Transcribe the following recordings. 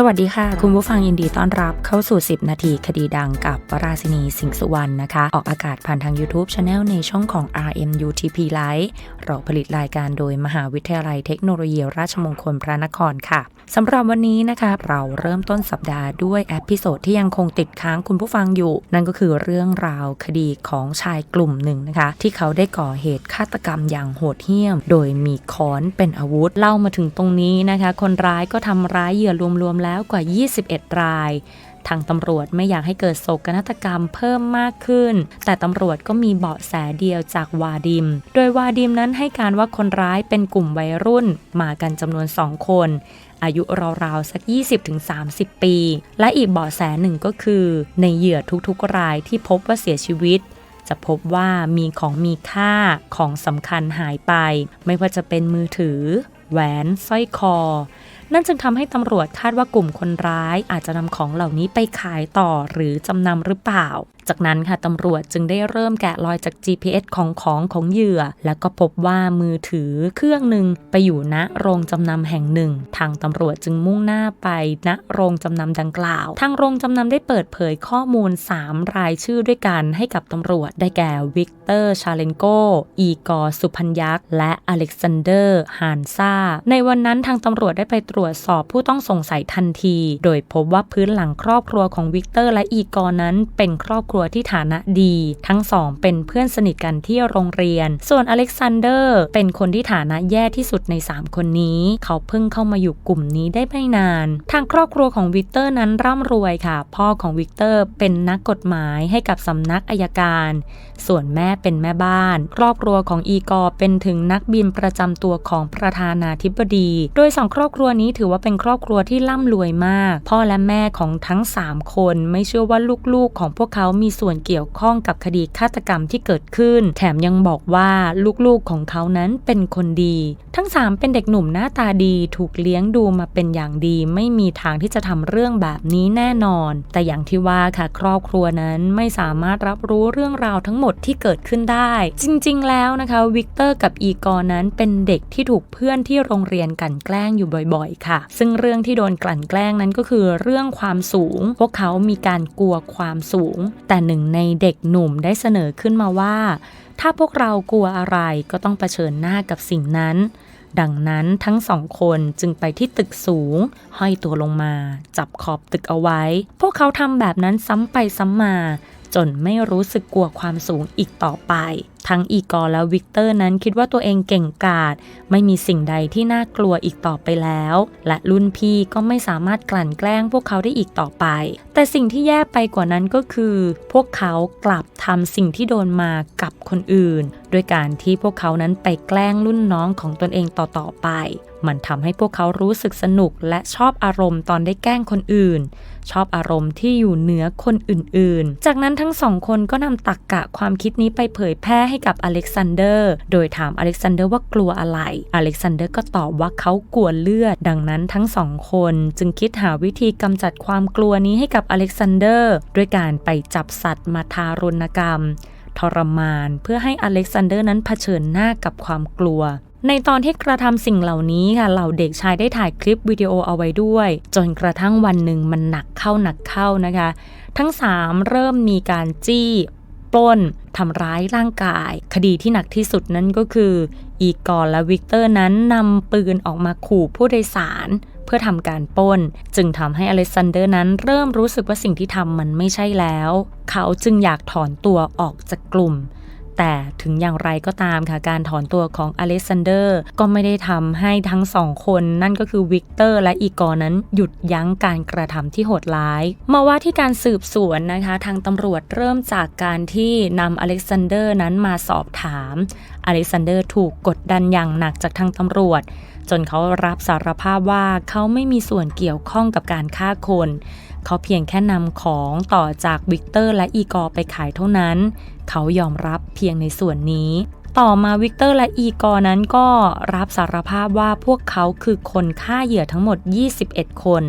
สวัสดีค่ะ คุณผู้ฟังยินดีต้อนรับเข้าสู่ 10 นาทีคดีดังกับวราศินีสิงห์สุวรรณนะคะ ออกอากาศผ่านทาง YouTube Channel ในช่องของ RMUTP Live เราผลิตรายการโดยมหาวิทยาลัยเทคโนโลยีราชมงคลพระนครค่ะ สำหรับวันนี้นะคะ เราเริ่มต้นสัปดาห์ด้วยแอพิโซดที่ยังคงติดค้างคุณผู้ฟังอยู่ นั่นก็คือเรื่องราวคดีของชายกลุ่มหนึ่งนะคะ ที่เขาได้ก่อเหตุฆาตกรรมอย่างโหดเหี้ยม โดยมีค้อนเป็นอาวุธเล่ามาถึงตรงนี้นะคะ คนร้ายก็ทำร้ายเหยื่อรวมๆแล้วกว่า 21 ราย ทางตำรวจไม่อยากให้เกิดโศกนาฏกรรมเพิ่มมากขึ้น แต่ตำรวจก็มีเบาะแสเดียวจากวาดิม โดยวาดิมนั้นให้การว่าคนร้ายเป็นกลุ่มวัยรุ่น มากันจำนวนสองคน อายุราวๆสัก 20-30 ปี และอีกเบาะแสหนึ่งก็คือ ในเหยื่อทุกๆรายที่พบว่าเสียชีวิตจะพบว่ามีของมีค่าของสำคัญหายไป ไม่ว่าจะเป็นมือถือ แหวนสร้อยคอ นั่นจึงทำให้ตำรวจคาดว่ากลุ่มคนร้ายอาจจะนำของเหล่านี้ไปขายต่อหรือจำนำหรือเปล่า จากนั้นค่ะตำรวจจึงได้เริ่มแกะรอยจาก GPS ของของของเหยื่อ แล้วก็พบว่ามือถือเครื่องหนึ่งไปอยู่ณโรงจำนำแห่งหนึ่ง ทางตำรวจจึงมุ่งหน้าไปณโรงจำนำดังกล่าว ทางโรงจำนำได้เปิดเผยข้อมูล 3 รายชื่อด้วยกันให้กับตำรวจได้แก่วิกเตอร์ชาเลนโก อีกอร์สุพัญยักษ์ และอเล็กซานเดอร์ฮานซาในวันนั้นทางตำรวจได้ไปตรวจสอบผู้ต้องสงสัยทันที โดยพบว่าพื้นหลังครอบครัวของวิกเตอร์และอีกอร์นั้นเป็นครอบครัวที่ฐานะดี ทั้งสองเป็นเพื่อนสนิทกันที่โรงเรียน ส่วนอเล็กซานเดอร์เป็นคนที่ฐานะแย่ที่สุดใน 3 คนนี้ เขาเพิ่งเข้ามาอยู่กลุ่มนี้ได้ไม่นาน ทางครอบครัวของวิกเตอร์นั้นร่ำรวยค่ะ พ่อของวิกเตอร์เป็นนักกฎหมายให้กับสำนักอายการ ส่วนแม่เป็นแม่บ้าน ครอบครัวของอีกอเป็นถึงนักบินประจำตัวของประธานาธิบดี โดยสองครอบครัวนี้ถือว่าเป็นครอบครัวที่ร่ำรวยมาก พ่อและแม่ของทั้ง 3 คนไม่เชื่อว่าลูกๆของพวกเขามีีส่วนเกี่ยวข้องกับคดีฆาตกรรมที่เกิดขึ้น แถมยังบอกว่าลูกๆของเขานั้นเป็นคนดี ทั้ง 3 เป็นเด็กหนุ่มหน้าตาดีถูกเลี้ยงดูมาเป็นอย่างดี ไม่มีทางที่จะทำเรื่องแบบนี้แน่นอน แต่อย่างที่ว่าค่ะครอบครัวนั้นไม่สามารถรับรู้เรื่องราวทั้งหมดที่เกิดขึ้นได้ จริง ๆ แล้วนะคะวิกเตอร์กับอีกอร์นั้นเป็นเด็กที่ถูกเพื่อนที่โรงเรียนกลั่นแกล้งอยู่บ่อยๆ ค่ะ ซึ่งเรื่องที่โดนกลั่นแกล้งนั้นก็คือเรื่องความสูง พวกเขามีการกลัวความสูง แต่หนึ่งในเด็กหนุ่มได้เสนอขึ้นมาว่า ถ้าพวกเรากลัวอะไรก็ต้องเผชิญหน้ากับสิ่งนั้น ดังนั้นทั้งสองคนจึงไปที่ตึกสูง ห้อยตัวลงมา จับขอบตึกเอาไว้ พวกเขาทำแบบนั้นซ้ำไปซ้ำมา จนไม่รู้สึกกลัวความสูงอีกต่อไป ทั้งอีกอร์และวิกเตอร์นั้นคิดว่าตัวเองเก่งกาจไม่มีสิ่งใดที่น่ากลัวอีกต่อไปแล้ว และรุ่นพี่ก็ไม่สามารถกลั่นแกล้งพวกเขาได้อีกต่อไป แต่สิ่งที่แย่ไปกว่านั้นก็คือ พวกเขากลับทำสิ่งที่โดนมากับคนอื่นโดยการที่พวกเขานั้นไปแกล้งรุ่นน้องของตนเองต่อๆไป มันทำให้พวกเขารู้สึกสนุกและชอบอารมณ์ตอนได้แกล้งคนอื่น ชอบอารมณ์ที่อยู่เหนือคนอื่นๆ จากนั้นทั้งสองคนก็นำตักกะความคิดนี้ไปเผยแพร่ให้กับอเล็กซานเดอร์ โดยถามอเล็กซานเดอร์ว่ากลัวอะไร อเล็กซานเดอร์ก็ตอบว่าเขากลัวเลือด ดังนั้นทั้งสองคนจึงคิดหาวิธีกำจัดความกลัวนี้ให้กับอเล็กซานเดอร์ ด้วยการไปจับสัตว์มาทารุณกรรม ทรมาน เพื่อให้อเล็กซานเดอร์นั้นเผชิญหน้ากับความกลัว ในตอนที่กระทำสิ่งเหล่านี้ค่ะเหล่าเด็กชายได้ถ่ายคลิปวิดีโอเอาไว้ด้วย จนกระทั่งวันหนึ่งมันหนักเข้าหนักเข้านะคะ ทั้ง 3 เริ่มมีการจี้ปล้นทำร้ายร่างกาย คดีที่หนักที่สุดนั้นก็คือ อีกอร์และวิกเตอร์นั้นนำปืนออกมาขู่ผู้โดยสาร เพื่อทำการป้น จึงทำให้อเล็กซานเดอร์นั้นเริ่มรู้สึกว่าสิ่งที่ทำมันไม่ใช่แล้ว เขาจึงอยากถอนตัวออกจากกลุ่ม แต่ถึงอย่างไรก็ตามค่ะการถอนตัวของอเล็กซานเดอร์ก็ไม่ได้ทำให้ทั้งสองคน นั่นก็คือวิกเตอร์และอีกอร์นั้นหยุดยั้งการกระทำที่โหดร้าย มาว่าที่การสืบสวนนะคะ ทางตำรวจเริ่มจากการที่นำอเล็กซานเดอร์นั้นมาสอบถาม อเล็กซานเดอร์ถูกกดดันอย่างหนักจากทางตำรวจ จนเขารับสารภาพว่าเขาไม่มีส่วนเกี่ยวข้องกับการฆ่าคน เขาเพียงแค่นำของต่อจากวิกเตอร์และอีกอร์ไปขายเท่านั้น เขายอมรับเพียงในส่วนนี้ ต่อมาวิกเตอร์และอีกอร์นั้นก็รับสารภาพว่าพวกเขาคือคนฆ่าเหยื่อทั้งหมด 21 คน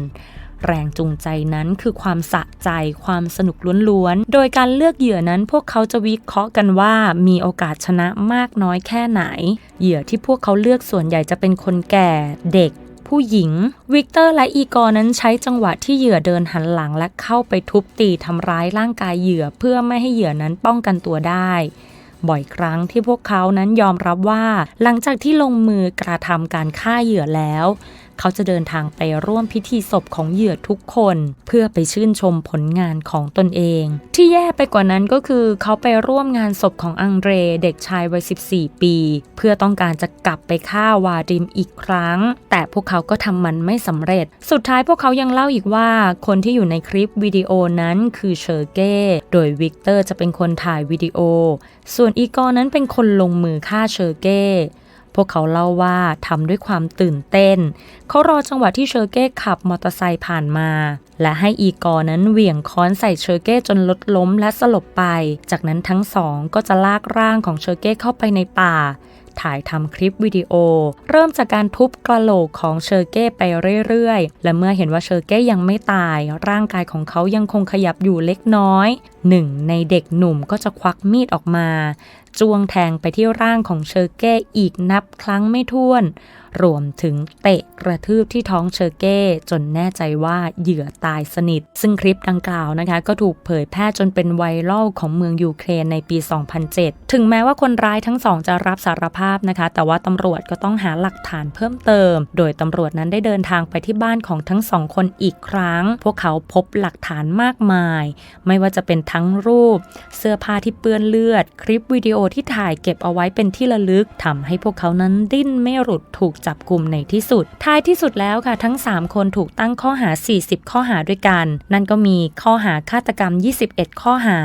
แรงจูงใจนั้นคือความสะใจความสนุกล้วนๆ โดยการเลือกเหยื่อนั้นพวกเขาจะวิเคราะห์กันว่ามีโอกาสชนะมากน้อยแค่ไหน เหยื่อที่พวกเขาเลือกส่วนใหญ่จะเป็นคนแก่เด็กผู้หญิง วิกเตอร์และอีกอร์นั้นใช้จังหวะที่เหยื่อเดินหันหลังและเข้าไปทุบตีทำร้ายร่างกายเหยื่อเพื่อไม่ให้เหยื่อนั้นป้องกันตัวได้ บ่อยครั้งที่พวกเขานั้นยอมรับว่า หลังจากที่ลงมือกระทำการฆ่าเหยื่อแล้ว เขาจะเดินทางไปร่วมพิธีศพของเหยื่อทุกคน เพื่อไปชื่นชมผลงานของตนเอง ที่แย่ไปกว่านั้นก็คือเขาไปร่วมงานศพของอังเดรเด็กชายวัย 14 ปี เพื่อต้องการจะกลับไปฆ่าวาดิมอีกครั้ง แต่พวกเขาก็ทำมันไม่สำเร็จ สุดท้ายพวกเขายังเล่าอีกว่า คนที่อยู่ในคลิปวิดีโอนั้นคือเชอร์เก้ โดยวิกเตอร์จะเป็นคนถ่ายวิดีโอ ส่วนอีกอนั้นเป็นคนลงมือฆ่าเชอร์เก้ วกเขาเล่าว่าทำด้วยความตื่นเต้น เขารอจังหวะที่เชอร์เก้ขับมอเตอร์ไซค์ผ่านมา และให้อีกอร์นั้นเหวี่ยงค้อนใส่เชอร์เก้จนรถล้มและสลบไป จากนั้นทั้งสองก็จะลากร่างของเชอร์เก้เข้าไปในป่า ถ่ายทำคลิปวิดีโอ เริ่มจากการทุบกระโหลกของเชอร์เก้ไปเรื่อยๆ และเมื่อเห็นว่าเชอร์เก้ยังไม่ตาย ร่างกายของเขายังคงขยับอยู่เล็กน้อยหนึ่งในเด็กหนุ่มก็จะควักมีดออกมา จ้วงแทงไปที่ร่างของเชอร์เก้อีกนับครั้งไม่ถ้วน รวมถึงเตะกระทืบที่ท้องเชอร์เก้จนแน่ใจว่าเหยื่อตายสนิท ซึ่งคลิปดังกล่าวนะคะ ก็ถูกเผยแพร่จนเป็นไวรัลของเมืองยูเครนในปี 2007 ถึงแม้ว่าคนร้ายทั้งสองจะรับสารภาพาพนะคะ แต่ว่าตำรวจก็ต้องหาหลักฐานเพิ่มเติม โดยตำรวจนั้นได้เดินทางไปที่บ้านของทั้งสองคนอีกครั้ง พวกเขาพบหลักฐานมากมาย ไม่ว่าจะเป็นทั้งรูป เสื้อผ้าที่เปื้อนเลือด คลิปวิดีโอที่ถ่ายเก็บเอาไว้เป็นที่ระลึกทำให้พวกเขานั้นดิ้นไม่หลุดถูกจับกลุ่มในที่สุด ท้ายที่สุดแล้วค่ะ ทั้ง 3 คนถูกตั้งข้อหา 40 ข้อหาด้วยกัน นั่นก็มีข้อหาฆาตกรรม 21 ข้อหา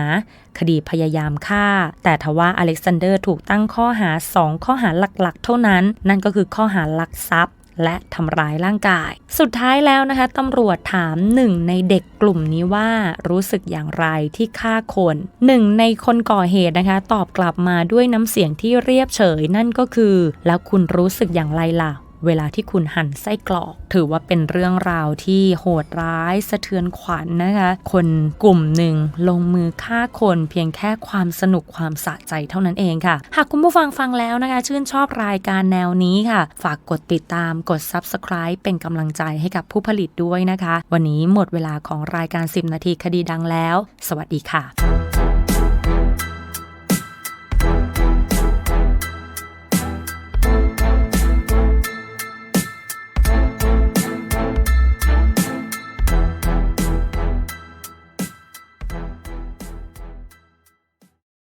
คดีพยายามฆ่า แต่ทว่าอเล็กซานเดอร์ถูกตั้งข้อหา 2 ข้อหาหลักๆ เท่านั้น นั่นก็คือข้อหาลักทรัพย์และทำร้ายร่างกาย สุดท้ายแล้วนะคะตำรวจถามหนึ่งในเด็กกลุ่มนี้ว่ารู้สึกอย่างไรที่ฆ่าคนหนึ่งในคนก่อเหตุนะคะ ตอบกลับมาด้วยน้ำเสียงที่เรียบเฉยนั่นก็คือ แล้วคุณรู้สึกอย่างไรล่ะ เวลาที่คุณหั่นไส้กรอก ถือว่าเป็นเรื่องราวที่โหดร้ายสะเทือนขวัญนนะคะ คนกลุ่มหนึ่งลงมือฆ่าคนเพียงแค่ความสนุกความสะใจเท่านั้นเองค่ะ หากคุณผู้ฟังฟังแล้วนะคะ ชื่นชอบรายการแนวนี้ค่ะ ฝากกดติดตามกด subscribe เป็นกำลังใจให้กับผู้ผลิตด้วยนะคะ วันนี้หมดเวลาของรายการ 10 นาทีคดีดังแล้ว สวัสดีค่ะ